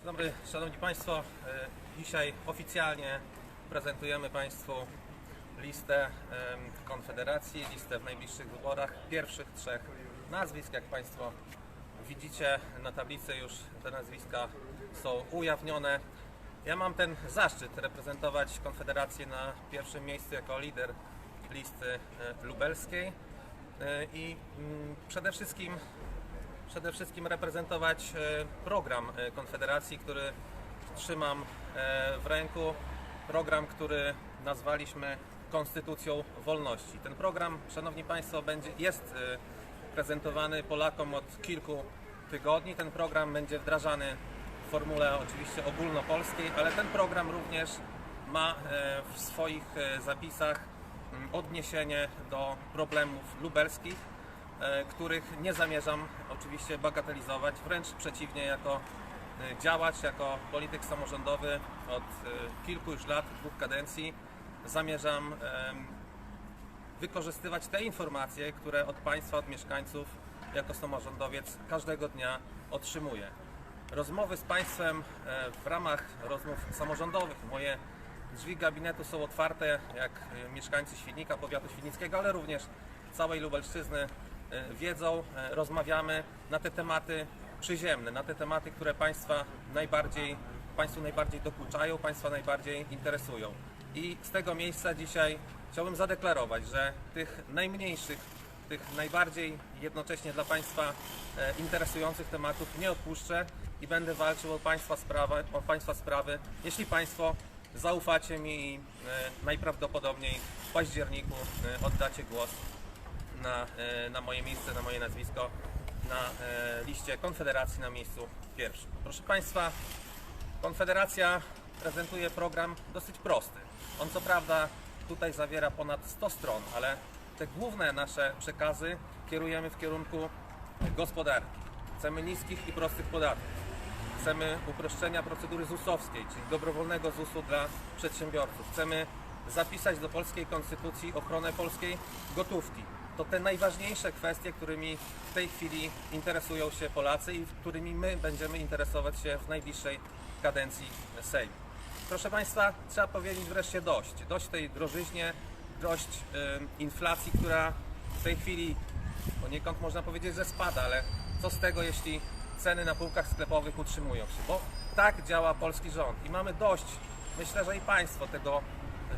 Dzień dobry, Szanowni Państwo. E, Dzisiaj oficjalnie prezentujemy Państwu listę Konfederacji, listę w najbliższych wyborach pierwszych trzech nazwisk. Jak Państwo widzicie na tablicy już te nazwiska są ujawnione. Ja mam ten zaszczyt reprezentować Konfederację na pierwszym miejscu jako lider listy e, lubelskiej E, i mm, przede wszystkim przede wszystkim reprezentować e, program e, Konfederacji, który trzymam e, w ręku. Program, który nazwaliśmy Konstytucją Wolności. Ten program, Szanowni Państwo, będzie, jest prezentowany Polakom od kilku tygodni. Ten program będzie wdrażany w formule oczywiście ogólnopolskiej, ale ten program również ma w swoich zapisach mm, odniesienie do problemów lubelskich których nie zamierzam oczywiście bagatelizować, wręcz przeciwnie, jako e, działacz, jako polityk samorządowy od e, kilku już lat, dwóch kadencji, zamierzam wykorzystywać te informacje, które od Państwa, od mieszkańców, jako samorządowiec każdego dnia otrzymuję. Rozmowy z Państwem e, w ramach rozmów samorządowych, moje drzwi gabinetu są otwarte, jak e, mieszkańcy Świdnika, powiatu świdnickiego, ale również całej Lubelszczyzny e, wiedzą, e, rozmawiamy na te tematy przyziemne, na te tematy, które Państwa najbardziej, Państwu najbardziej dokuczają, Państwa najbardziej interesują. I z tego miejsca dzisiaj chciałbym zadeklarować, że tych najmniejszych, tych najbardziej jednocześnie dla Państwa e, interesujących tematów nie odpuszczę i będę walczył o Państwa, sprawy, o państwa sprawy, jeśli Państwo zaufacie mi i e, najprawdopodobniej w październiku e, oddacie głos na, e, na moje miejsce, na moje nazwisko na e, liście Konfederacji na miejscu pierwszym. Proszę Państwa, Konfederacja prezentuje program dosyć prosty. On co prawda tutaj zawiera ponad 100 stron, ale te główne nasze przekazy kierujemy w kierunku gospodarki. Chcemy niskich i prostych podatków. Chcemy uproszczenia procedury ZUS-owskiej, czyli dobrowolnego ZUS-u dla przedsiębiorców. Chcemy zapisać do polskiej konstytucji ochronę polskiej gotówki. To te najważniejsze kwestie, którymi w tej chwili interesują się Polacy i którymi my będziemy interesować się w najbliższej kadencji Sejmu. Proszę Państwa, trzeba powiedzieć wreszcie dość. Dość tej drożyźnie, dość inflacji, która w tej chwili poniekąd można powiedzieć, że spada, ale co z tego, jeśli ceny na półkach sklepowych utrzymują się? Bo tak działa polski rząd i mamy dość, myślę, że i Państwo, tego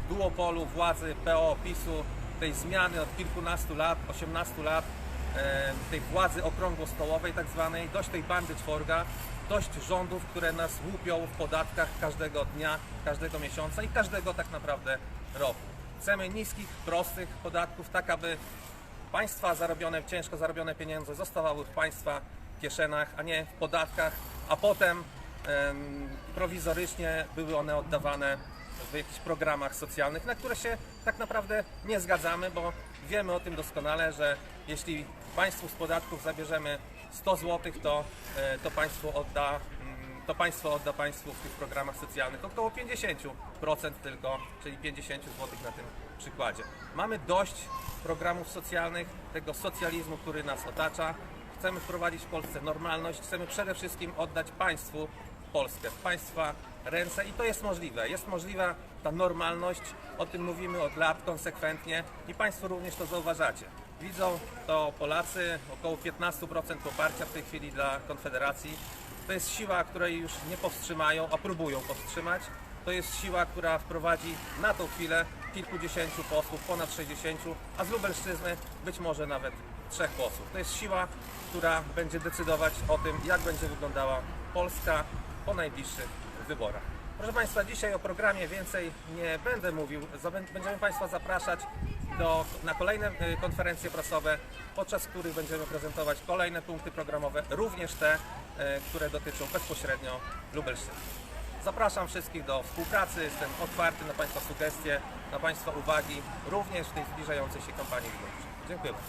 duopolu władzy PO, PiSu, tej zmiany od kilkunastu lat, 18 lat, tej władzy okrągłostołowej tak zwanej, dość tej bandy czworga, dość rządów, które nas łupią w podatkach każdego dnia, każdego miesiąca i każdego tak naprawdę roku. Chcemy niskich, prostych podatków, tak aby państwa zarobione, ciężko zarobione pieniądze zostawały w państwa kieszeniach, a nie w podatkach, a potem em, prowizorycznie były one oddawane w jakichś programach socjalnych, na które się tak naprawdę nie zgadzamy, bo wiemy o tym doskonale, że jeśli państwu z podatków zabierzemy 100 zł, to, e, to państwo odda mm, to państwo odda państwu w tych programach socjalnych około 50% tylko, czyli 50 zł na tym przykładzie. Mamy dość programów socjalnych, tego socjalizmu, który nas otacza. Chcemy wprowadzić w Polsce normalność, chcemy przede wszystkim oddać państwu Polskę, państwa ręce i to jest możliwe. Jest możliwa ta normalność, o tym mówimy od lat konsekwentnie i Państwo również to zauważacie. Widzą to Polacy, około 15% poparcia w tej chwili dla Konfederacji. To jest siła, której już nie powstrzymają, a próbują powstrzymać. To jest siła, która wprowadzi na tą chwilę kilkudziesięciu posłów, ponad 60, a z Lubelszczyzny być może nawet trzech posłów. To jest siła, która będzie decydować o tym, jak będzie wyglądała Polska po najbliższych wyborach. Proszę Państwa, dzisiaj o programie więcej nie będę mówił. Będziemy Państwa zapraszać do, na kolejne y, konferencje prasowe, podczas których będziemy prezentować kolejne punkty programowe, również te, y, które dotyczą bezpośrednio Lubelszczyzny. Zapraszam wszystkich do współpracy, jestem otwarty na Państwa sugestie, na Państwa uwagi, również w tej zbliżającej się kampanii wyborczej. Dziękuję bardzo.